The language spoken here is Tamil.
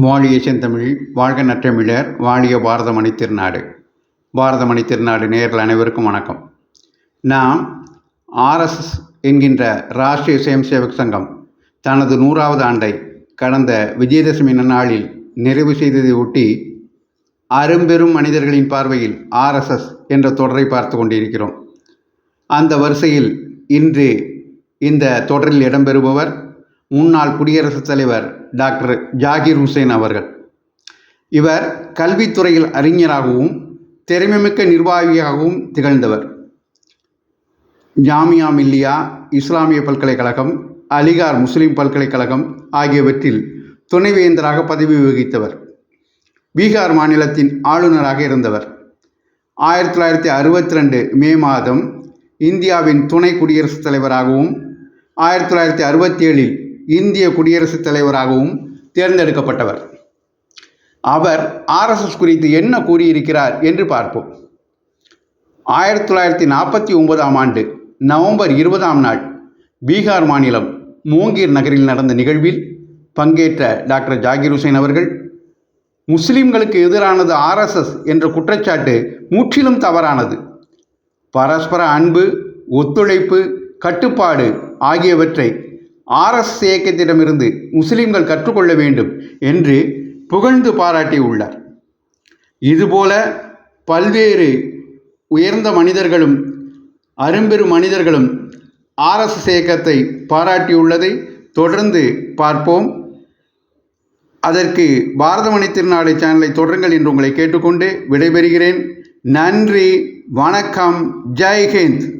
வாழிய செந்தமிழ் வாழ்க நற்றமிழர் வாழிய பாரதமணி திருநாடு. பாரதமணி திருநாடு நேரில் அனைவருக்கும் வணக்கம். நாம் ஆர்எஸ்எஸ் என்கின்ற ராஷ்டிரிய சுயம்சேவக் சங்கம் தனது நூறாவது ஆண்டை கடந்த விஜயதசமி நன்னாளில் நிறைவு செய்ததை ஒட்டி அரும்பெரும் மனிதர்களின் பார்வையில் ஆர்எஸ்எஸ் என்ற தொடரை பார்த்து கொண்டிருக்கிறோம். அந்த வரிசையில் இன்று இந்த தொடரில் இடம்பெறுபவர் முன்னாள் குடியரசுத் தலைவர் டாக்டர் ஜாகிர் ஹுசேன் அவர்கள். இவர் கல்வித்துறையில் அறிஞராகவும் திறமைமிக்க நிர்வாகியாகவும் திகழ்ந்தவர். ஜாமியா மில்லியா இஸ்லாமிய பல்கலைக்கழகம் அலிகார் முஸ்லிம் பல்கலைக்கழகம் ஆகியவற்றில் துணைவேந்தராக பதவி வகித்தவர். பீகார் மாநிலத்தின் ஆளுநராக இருந்தவர். ஆயிரத்தி தொள்ளாயிரத்தி அறுபத்தி ரெண்டு மே மாதம் இந்தியாவின் துணை குடியரசுத் தலைவராகவும் ஆயிரத்தி தொள்ளாயிரத்தி அறுபத்தி ஏழில் இந்திய குடியரசுத் தலைவராகவும் தேர்ந்தெடுக்கப்பட்டவர். அவர் ஆர்எஸ்எஸ் குறித்து என்ன கூறியிருக்கிறார் என்று பார்ப்போம். ஆயிரத்தி தொள்ளாயிரத்தி நாற்பத்தி ஒன்பதாம் ஆண்டு நவம்பர் இருபதாம் நாள் பீகார் மாநிலம் மூங்கீர் நகரில் நடந்த நிகழ்வில் பங்கேற்ற டாக்டர் ஜாகிர் ஹுசைன் அவர்கள் முஸ்லிம்களுக்கு எதிரானது ஆர்எஸ்எஸ் என்ற குற்றச்சாட்டு முற்றிலும் தவறானது. பரஸ்பர அன்பு ஒத்துழைப்பு கட்டுப்பாடு ஆகியவற்றை ஆர்எஸ் இயக்கத்திடமிருந்து முஸ்லிம்கள் கற்றுக்கொள்ள வேண்டும் என்று புகழ்ந்து பாராட்டியுள்ளார். இதுபோல பல்வேறு உயர்ந்த மனிதர்களும் அரும்பெரு மனிதர்களும் ஆர்எஸ்எஸ் இயக்கத்தை பாராட்டியுள்ளதை தொடர்ந்து பார்ப்போம். அதற்கு பாரதமணி திருநாளை சேனலை தொடருங்கள் என்று உங்களை கேட்டுக்கொண்டு விடைபெறுகிறேன். நன்றி வணக்கம் ஜெய்ஹிந்த்